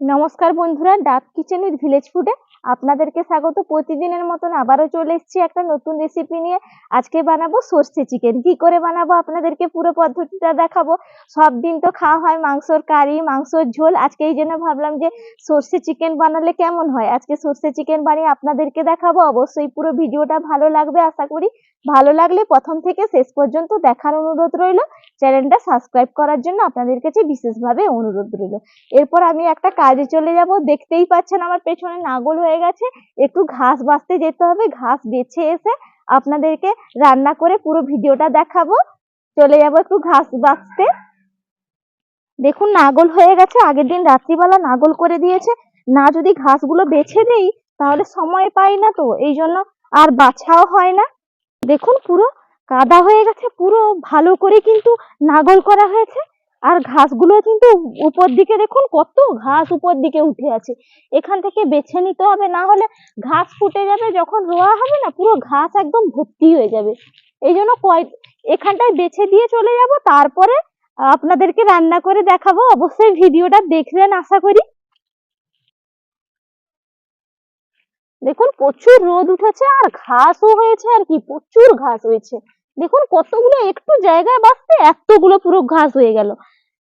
নমস্কার বন্ধুরা, ডাক কিচেন উইথ ভিলেজ ফুডে আপনাদেরকে স্বাগত। প্রতিদিনের মতন আবারও চলে এসেছি একটা নতুন রেসিপি নিয়ে। আজকে বানাবো সর্ষে চিকেন কি করে বানাবো আপনাদেরকে পুরো পদ্ধতিটা দেখাবো। সব দিন তো খাওয়া হয় মাংসর কারি, মাংসর ঝোল। আজকে এই জন্য ভাবলাম যে সর্ষে চিকেন বানালে কেমন হয়? আজকে সর্ষে চিকেন বানিয়ে আপনাদেরকে দেখাবো। অবশ্যই পুরো ভিডিওটা ভালো লাগবে, আশা করি ভালো লাগলে প্রথম থেকে শেষ পর্যন্ত দেখার অনুরোধ রইল। চ্যানেলটা সাবস্ক্রাইব করার জন্য আপনাদের কাছে বিশেষভাবে অনুরোধ রইল। এরপর আমি একটা কাজে চলে যাব। দেখতেই পাচ্ছেন আমার পেছনে নাগল হয়ে গেছে। একটু ঘাস বাছতে যেতে হবে। ঘাস বেছে এসে আপনাদেরকে রান্না করে পুরো ভিডিওটা দেখাবো। চলে যাব একটু ঘাস বাছতে দেখুন, নাগল হয়ে গেছে। আগের দিন রাত্রিবেলা নাগল করে দিয়েছে। না, যদি ঘাসগুলো বেছে দেই তাহলে সময় পাই না তো। এই জন্য আর বাছাও হয় না। দেখুন, পুরো কাদা হয়ে গেছে, পুরো ভালো করে কিন্তু নাগল করা হয়েছে। আর ঘাসগুলো কিন্তু উপর দিকে দেখুন, কত ঘাস উপর দিকে উঠে আছে। এখান থেকে বেছে নিতে হবে, না হলে ঘাস ফুটে যাবে, যখন রোয়া হবে না, পুরো ঘাস একদম ভর্তি হয়ে যাবে। এই জন্য কয়, এখানটায় বেছে দিয়ে চলে যাব, তারপরে আপনাদেরকে রান্না করে দেখাবো। অবশ্যই ভিডিওটা দেখবেন, আশা করি। দেখুন, প্রচুর রোদ উঠেছে আর ঘাসও হয়েছে আর কি, প্রচুর ঘাস হয়েছে। দেখুন, কতগুলো একটু জায়গায় বাঁচতে এতগুলো পুরো ঘাস হয়ে গেল।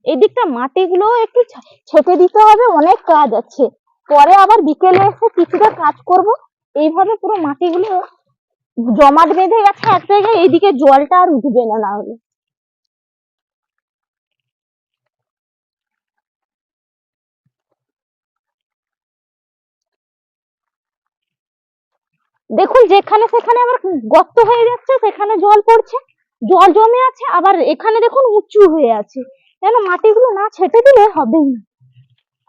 এদিকটা মাটিগুলো একটু ছেটে দিতে হবে, অনেক কাজ আছে। পরে আবার বিকেলে এসে কিছুটা কাজ করব। এইভাবে পুরো মাটিগুলো জমাট বেঁধে গেছে এক জায়গায়, এইদিকে জলটা আর উঠবে না না হলে দেখুন, যেখানে সেখানে আবার গর্ত হয়ে যাচ্ছে, সেখানে জল পড়ছে, জল জমে আছে, আবার এখানে দেখুন উঁচু হয়ে আছে। কেন, মাটিগুলো না ছেটে দিলে হবে না।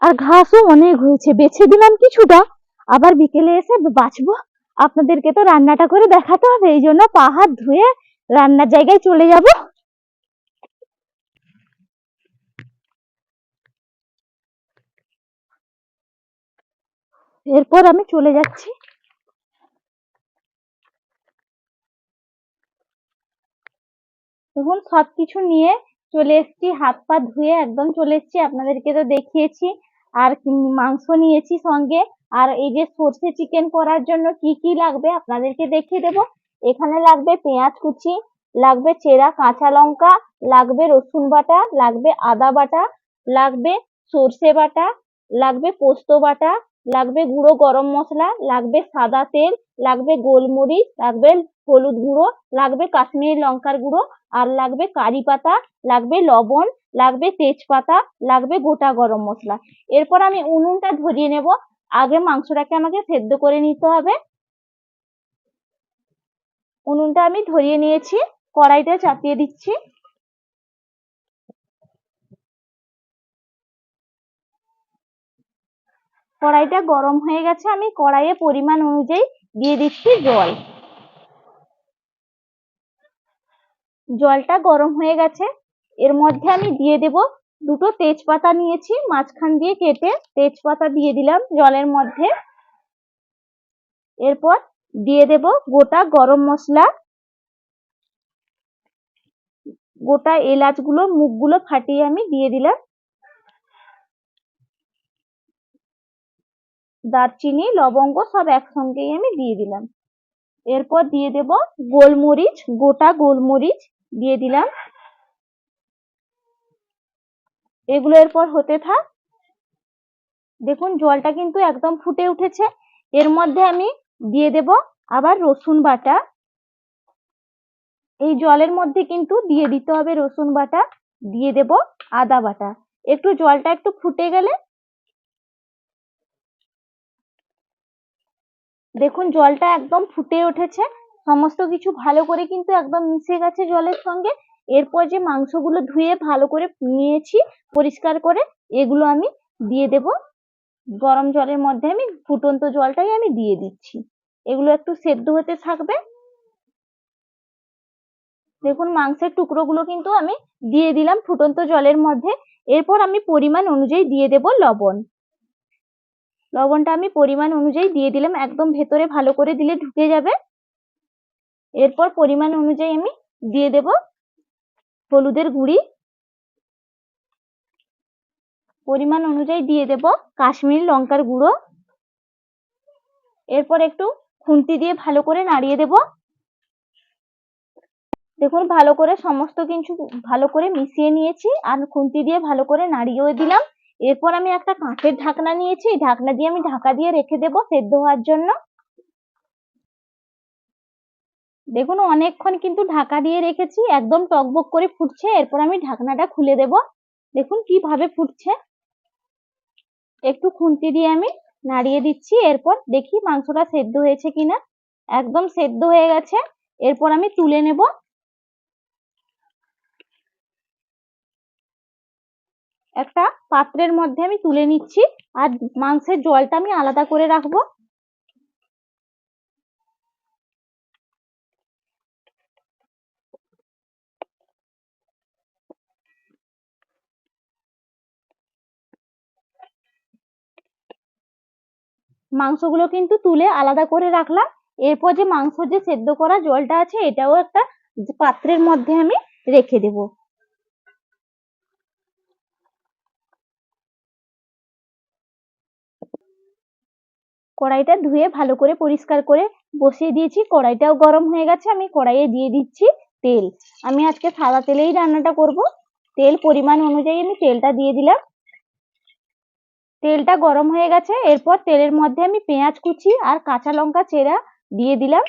আর ঘাসও অনেক হয়েছে, বেছে দিলাম কিছুটা। আবার বিকেলে এসে বাঁচবো। আপনাদেরকে তো রান্নাটা করে দেখাতে হবে, এই জন্য পাহাড় ধুয়ে রান্নার জায়গায় চলে যাব। এরপর আমি চলে যাচ্ছি। দেখুন, সবকিছু নিয়ে চলে এসেছি, হাত পা ধুয়ে একদম চলে এসেছি, আপনাদেরকে তো দেখিয়েছি। আর মাংস নিয়েছি সঙ্গে। আর এই যে সর্ষে চিকেন করার জন্য কি কি লাগবে আপনাদেরকে দেখিয়ে দেব। এখানে লাগবে পেঁয়াজ কুচি, লাগবে চেরা কাঁচা লঙ্কা, লাগবে রসুন বাটা, লাগবে আদা বাটা, লাগবে সর্ষে বাটা, লাগবে পোস্ত বাটা, লাগবে গুঁড়ো গরম মশলা, লাগবে সাদা তেল লাগবে গোলমরিচ, লাগবে হলুদ গুঁড়ো, লাগবে কাশ্মীরি লঙ্কার গুঁড়ো, আর লাগবে কারি পাতা, লাগবে লবণ, লাগবে তেজপাতা, লাগবে গোটা গরম মশলা। এরপর আমি উনুনটা ধরিয়ে নেব। আগে মাংসটাকে আমাকে সেদ্ধ করে নিতে হবে। উনুনটা আমি ধরিয়ে নিয়েছি। কড়াইটা চাপিয়ে দিচ্ছি। কড়াইটা গরম হয়ে গেছে। আমি কড়াইয়ে পরিমাণ অনুযায়ী দিয়ে দিচ্ছি জল। জলটা গরম হয়ে গেছে। এর মধ্যে আমি দিয়ে দেব দুটো তেজপাতা নিয়েছি, মাঝখান দিয়ে কেটে তেজপাতা দিয়ে দিলাম জলের মধ্যে। এরপর দিয়ে দেব গোটা গরম মশলা। গোটা এলাচগুলো মুখগুলো ফাটিয়ে আমি দিয়ে দিলাম। দারচিনি, লবঙ্গ সব একসঙ্গেই আমি দিয়ে দিলাম। এরপর দিয়ে দেব গোলমরিচ, গোটা গোলমরিচ দিয়ে দিলাম। এগুলো এরপর হতে থাক। দেখুন, জলটা কিন্তু একদম ফুটে উঠেছে। এর মধ্যে আমি দিয়ে দেব আবার রসুন বাটা। এই জলের মধ্যে কিন্তু দিয়ে দিতে হবে রসুন বাটা, দিয়ে দেব আদা বাটা। একটু জলটা একটু ফুটে গেলে দেখুন, জলটা একদম ফুটে উঠেছে। সমস্ত কিছু ভালো করে কিন্তু একদম মিশে গেছে জলের সঙ্গে। এরপর যে মাংসগুলো ধুয়ে ভালো করে নিয়েছি, পরিষ্কার করে, এগুলো আমি দিয়ে দেব। গরম জলের মধ্যে আমি ফুটন্ত জলটাই আমি দিয়ে দিচ্ছি। এগুলো একটু সেদ্ধ হতে থাকবে। দেখুন, মাংসের টুকরোগুলো কিন্তু আমি দিয়ে দিলাম ফুটন্ত জলের মধ্যে। এরপর আমি পরিমাণ অনুযায়ী দিয়ে দেব লবণ। লবণটা আমি পরিমাণ অনুযায়ী দিয়ে দিলাম। একদম ভেতরে ভালো করে দিলে ঢুকে যাবে। এরপর পরিমাণ অনুযায়ী আমি দিয়ে দেব হলুদের গুঁড়ি। পরিমাণ অনুযায়ী দিয়ে দেব কাশ্মীরি লঙ্কার গুঁড়ো। এরপর একটু খুন্তি দিয়ে ভালো করে নাড়িয়ে দেব। দেখুন, ভালো করে সমস্ত কিছু ভালো করে মিশিয়ে নিয়েছি। আর খুন্তি দিয়ে ভালো করে নাড়িয়েও দিলাম। এরপর আমি একটা কাঁচের ঢাকনা নিয়েছি ঢাকনা দিয়ে আমি ঢাকা দিয়ে রেখে দেব সেদ্ধ হওয়ার জন্য। দেখুন, অনেকক্ষণ কিন্তু ঢাকা দিয়ে রেখেছি, একদম টকবক করে ফুটছে, এরপর আমি ঢাকনাটা খুলে দেব। দেখুন, কীভাবে ফুটছে। একটু খুন্তি দিয়ে আমি নাড়িয়ে দিচ্ছি, এরপর দেখি মাংসটা সেদ্ধ হয়েছে কিনা। একদম সেদ্ধ হয়ে গেছে, এরপর আমি তুলে নেব। একটা পাত্রের মধ্যে আমি তুলে নিচ্ছি আর মাংসের জলটা আমি আলাদা করে রাখব। মাংসগুলো কিন্তু তুলে আলাদা করে রাখলাম। এরপর যে মাংস যে সেদ্ধ করা জলটা আছে, এটাও একটা পাত্রের মধ্যে আমি রেখে দেব। কড়াইটা ধুয়ে ভালো করে পরিষ্কার করে বসিয়ে দিয়েছি। কড়াইটাও গরম হয়ে গেছে, আমি কড়াইয়ে দিয়ে দিচ্ছি তেল। আমি আজকে সাদা তেলেই রান্নাটা করব। তেল পরিমাণ অনুযায়ী আমি তেলটা দিয়ে দিলাম। তেলটা গরম হয়ে গেছে, এরপর তেলের মধ্যে আমি পেঁয়াজ কুচি আর কাঁচা লঙ্কা চেরা দিয়ে দিলাম।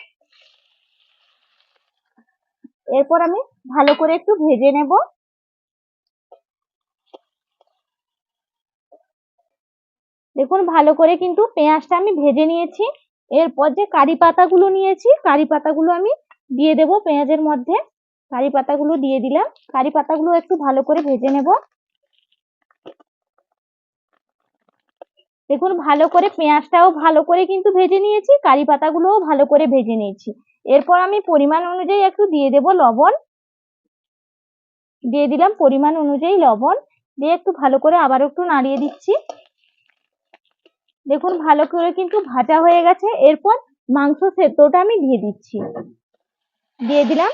এরপর আমি ভালো করে একটু ভেজে নেব। দেখুন, ভালো করে কিন্তু পেঁয়াজটা আমি ভেজে নিয়েছি। এরপর যে কারি পাতাগুলো নিয়েছি, কারি পাতাগুলো আমি দিয়ে দেব পেঁয়াজের মধ্যে। কারি পাতাগুলো দিয়ে দিলাম। কারি পাতাগুলো একটু ভালো করে ভেজে নেব। দেখুন, ভালো করে পেঁয়াজটাও ভালো করে কিন্তু ভেজে নিয়েছি, কারি পাতাগুলোও ভালো করে ভেজে নিয়েছি। এরপর আমি পরিমাণ অনুযায়ী একটু দিয়ে দেব লবণ। দিয়ে দিলাম পরিমাণ অনুযায়ী লবণ। দিয়ে একটু ভালো করে আবার একটু নাড়িয়ে দিচ্ছি। দেখুন, ভালো করে কিন্তু ভাজা হয়ে গেছে। এরপর মাংস সেদ্ধটা আমি দিয়ে দিচ্ছি। দিয়ে দিলাম।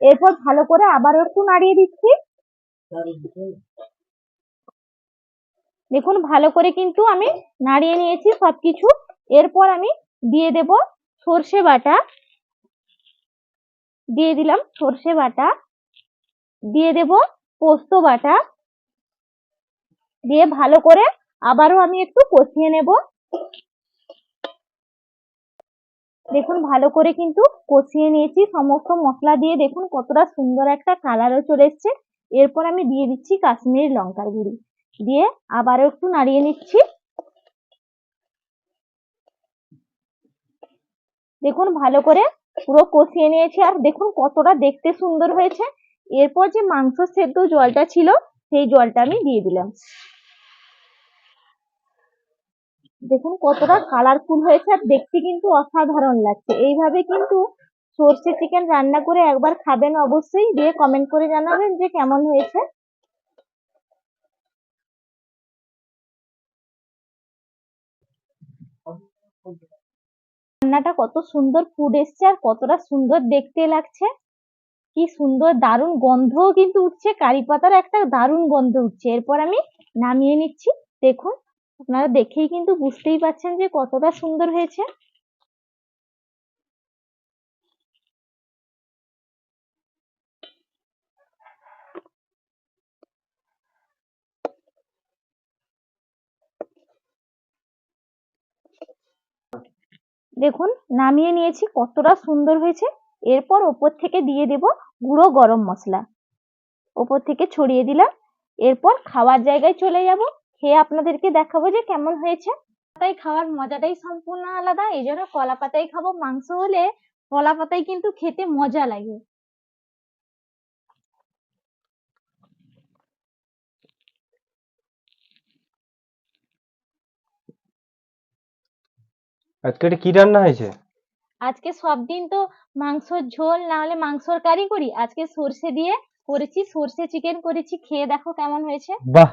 এরপর ভালো করে আবার একটু নাড়িয়ে দিচ্ছি। দেখুন, ভালো করে কিন্তু আমি নাড়িয়ে নিয়েছি সবকিছু। এরপর আমি দিয়ে দেব সর্ষে বাটা। দিয়ে দিলাম সর্ষে বাটা। দিয়ে দেব পোস্ত বাটা। দিয়ে ভালো করে আবারও আমি একটু কষিয়ে নেব। দেখুন, ভালো করে কিন্তু কষিয়ে নিয়েছি। সমস্ত মশলা দিয়ে দেখুন কতটা সুন্দর একটা কালারও চলে এসছে। এরপর আমি দিয়ে দিচ্ছি কাশ্মীরি লঙ্কার গুঁড়ি। দিয়ে আবারও একটু নাড়িয়ে নিচ্ছি। দেখুন, ভালো করে পুরো কষিয়ে নিয়েছি আর দেখুন কতটা দেখতে সুন্দর হয়েছে। এরপর যে মাংস সেদ্ধ জলটা ছিল, সেই জলটা আমি দিয়ে দিলাম। দেখুন কতটা কালারফুল হয়েছে আর দেখতে কিন্তু অসাধারণ লাগছে। এইভাবে কিন্তু সর্ষে চিকেন রান্না করে একবার খাবেন অবশ্যই। দিয়ে কমেন্ট করে জানাবেন যে কেমন হয়েছে। রান্নাটা কত সুন্দর ফুড এসছে আর কতটা সুন্দর দেখতে লাগছে। কি সুন্দর দারুণ গন্ধও কিন্তু উঠছে। কারি পাতার একটা দারুণ গন্ধ উঠছে। এরপর আমি নামিয়ে নিচ্ছি। দেখুন। আপনারা দেখেই কিন্তু বুঝতেই পারছেন যে কতটা সুন্দর হয়েছে। দেখুন, নামিয়ে নিয়েছি, কতটা সুন্দর হয়েছে। এরপর ওপর থেকে দিয়ে দেব গুঁড়ো গরম মশলা। ওপর থেকে ছড়িয়ে দিলাম। এরপর খাওয়ার জায়গায় চলে যাব। খেয়ে আপনাদেরকে দেখাবো যে কেমন হয়েছে। পাতায় খাওয়ার মজাটাই সম্পূর্ণ আলাদা এই জন্য কলা পাতায় খাব। মাংস হলে কলা পাতায় কিন্তু খেতে মজা লাগে। আজকে এটা কি রান্না হয়েছে? আজকে সব দিন তো মাংসর ঝোল না হলে মাংসর কারি করি আজকে সর্ষে দিয়ে করেছি সর্ষে চিকেন করেছি খেয়ে দেখো কেমন হয়েছে। বাহ!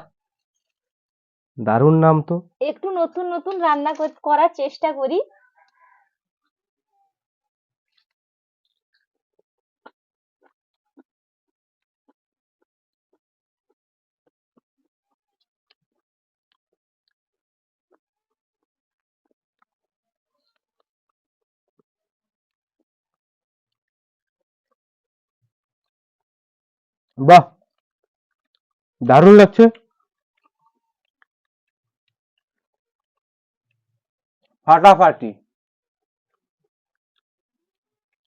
দারুণ নাম তো। একটু নতুন নতুন রান্না করার চেষ্টা করি। বাহ! দারুণ লাগছে। ফাটাফাটি।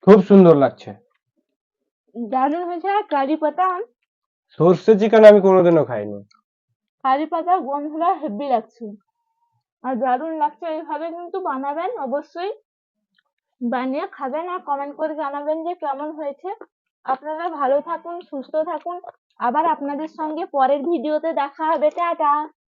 খুব সুন্দর লাগছে। দারুণ হয়েছে আর কারি পাতা। সর্ষে চিকেন আমি কোনোদিনও খাইনি। কারি পাতা গন্ধটা হেভি লাগছে। আর দারুণ লাগছে এইভাবে কিন্তু বানাবেন অবশ্যই। বানিয়ে খাবেন আর কমেন্ট করে জানাবেন যে কেমন হয়েছে। আপনারা ভালো থাকুন সুস্থ থাকুন। আবার আপনাদের সঙ্গে পরের ভিডিওতে দেখা হবে। টাটা!